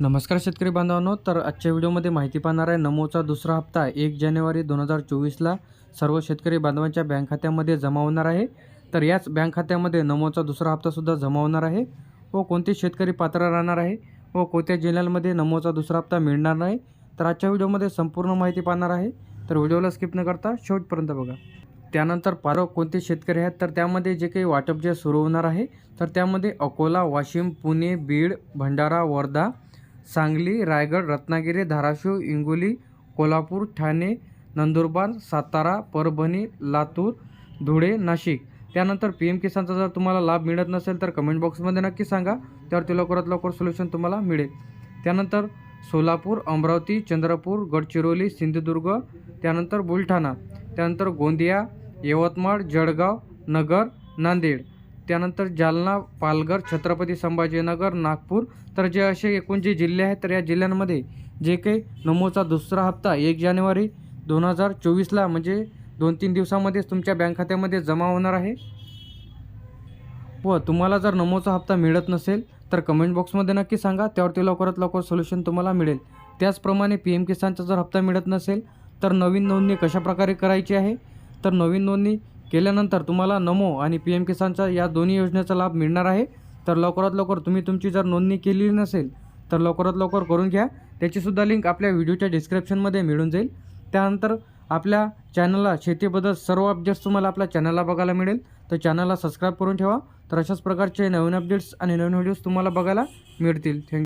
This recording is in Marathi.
नमस्कार शेतकरी बांधवांनो तर आजच्या व्हिडिओमध्ये माहिती पाहणार आहे नमोचा दुसरा हप्ता एक जानेवारी दोन हजार चोवीसला सर्व शेतकरी बांधवांच्या बँक खात्यामध्ये जमा होणार आहे. तर याच बँक खात्यामध्ये नमोचा दुसरा हप्तासुद्धा जमा होणार आहे व कोणते शेतकरी पात्र राहणार आहे व कोणत्या जिल्ह्यांमध्ये नमोचा दुसरा हप्ता मिळणार नाही तर आजच्या व्हिडिओमध्ये संपूर्ण माहिती पाहणार आहे. तर व्हिडिओला स्किप न करता शेवटपर्यंत बघा. त्यानंतर पारो कोणते शेतकरी आहेत तर त्यामध्ये जे काही वाटप जे सुरू होणार आहे तर त्यामध्ये अकोला वाशिम पुणे बीड भंडारा वर्धा सांगली रायगड रत्नागिरी धाराशिव हिंगोली कोल्हापूर ठाणे नंदुरबार सातारा परभणी लातूर धुळे नाशिक. त्यानंतर पी एम किसानचा जर तुम्हाला लाभ मिळत नसेल तर कमेंट बॉक्समध्ये नक्की सांगा. त्यावरती लवकरात लवकर सोल्युशन तुम्हाला मिळेल. त्यानंतर सोलापूर अमरावती चंद्रपूर गडचिरोली सिंधुदुर्ग त्यानंतर बुलढाणा त्यानंतर गोंदिया यवतमाळ जळगाव नगर नांदेड. त्यानंतर जालना पालघर छत्रपती संभाजीनगर नागपूर. तर जे असे एकूण जे जिल्हे आहेत तर या जिल्ह्यांमध्ये जे काही नमोचा दुसरा हप्ता एक जानेवारी दोन हजार चोवीसला म्हणजे दोन तीन दिवसामध्येच तुमच्या बँक खात्यामध्ये जमा होणार आहे. व तुम्हाला जर नमोचा हप्ता मिळत नसेल तर कमेंट बॉक्समध्ये नक्की सांगा. त्यावरती लवकरात लवकर सोल्युशन तुम्हाला मिळेल. त्याचप्रमाणे पी एम किसानचा जर हप्ता मिळत नसेल तर नवीन नोंदणी कशाप्रकारे करायची आहे? तर नवीन नोंदणी केल्यानंतर तुम्हाला नमो आणि पी एम किसानचा या दोन्ही योजनेचा लाभ मिळणार आहे. तर लवकरात लवकर तुम्ही तुमची जर नोंदणी केलेली नसेल तर लवकरात लवकर करून घ्या. त्याचीसुद्धा लिंक आपल्या व्हिडिओच्या डिस्क्रिप्शनमध्ये मिळून जाईल. त्यानंतर आपल्या चॅनलला शेतीबद्दल सर्व अपडेट्स तुम्हाला आपल्या चॅनलला बघायला मिळेल. तर चॅनलला सबस्क्राईब करून ठेवा. तर अशाच प्रकारचे नवीन अपडेट्स आणि नवीन व्हिडिओज तुम्हाला बघायला मिळतील. थँक्यू